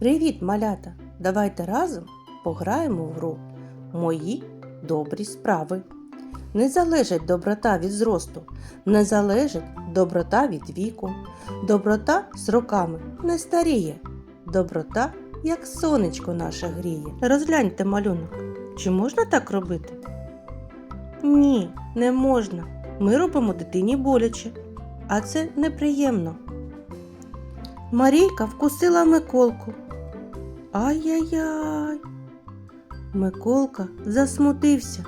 Привіт, малята! Давайте разом пограємо в гру Мої добрі справи. Не залежить доброта від зросту, не залежить доброта від віку. Доброта з роками не старіє. Доброта, як сонечко наше гріє. Розгляньте малюнок. Чи можна так робити? Ні, не можна. Ми робимо дитині боляче, а це неприємно. Марійка вкусила Миколку. Ай-яй-яй. Миколка засмутився.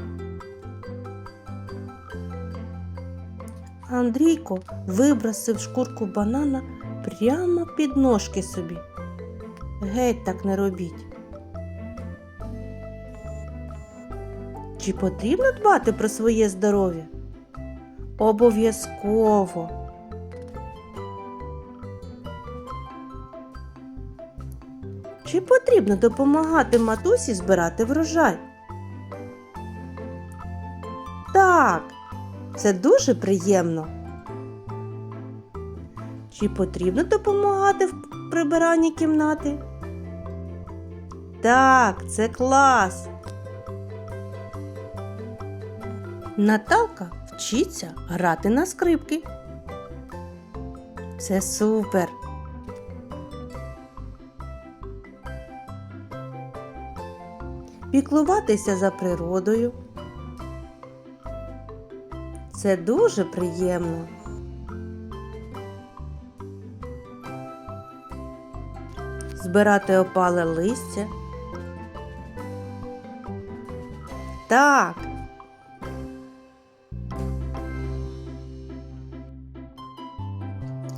Андрійко вибросив шкурку банана прямо під ножки собі. Геть так не робіть. Чи потрібно дбати про своє здоров'я? Обов'язково. Чи потрібно допомагати матусі збирати врожай? Так, це дуже приємно. Чи потрібно допомагати в прибиранні кімнати? Так, це клас. Наталка вчиться грати на скрипки. Це супер. Піклуватися за природою. Це дуже приємно. Збирати опале листя. Так.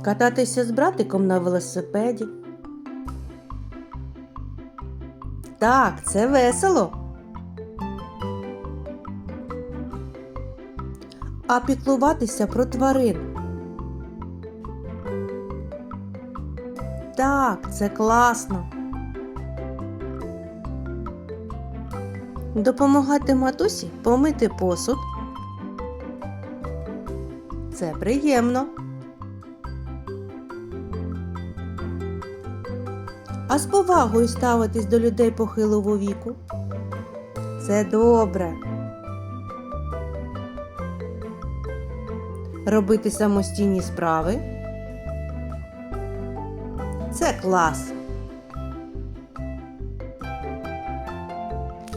Кататися з братиком на велосипеді. Так, це весело. А піклуватися про тварин. Так, це класно. Допомагати матусі помити посуд. Це приємно. А з повагою ставитись до людей похилого віку. Це добре. Робити самостійні справи. Це клас.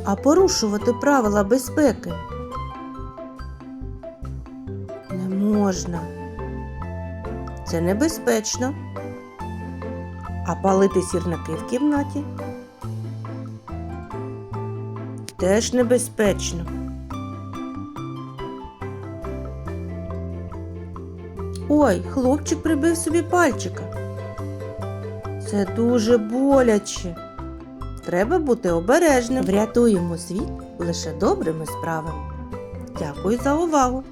А порушувати правила безпеки не можна. Це небезпечно. А палити сірники в кімнаті теж небезпечно. Ой, хлопчик прибив собі пальчика. Це дуже боляче. Треба бути обережним. Врятуємо світ лише добрими справами. Дякую за увагу!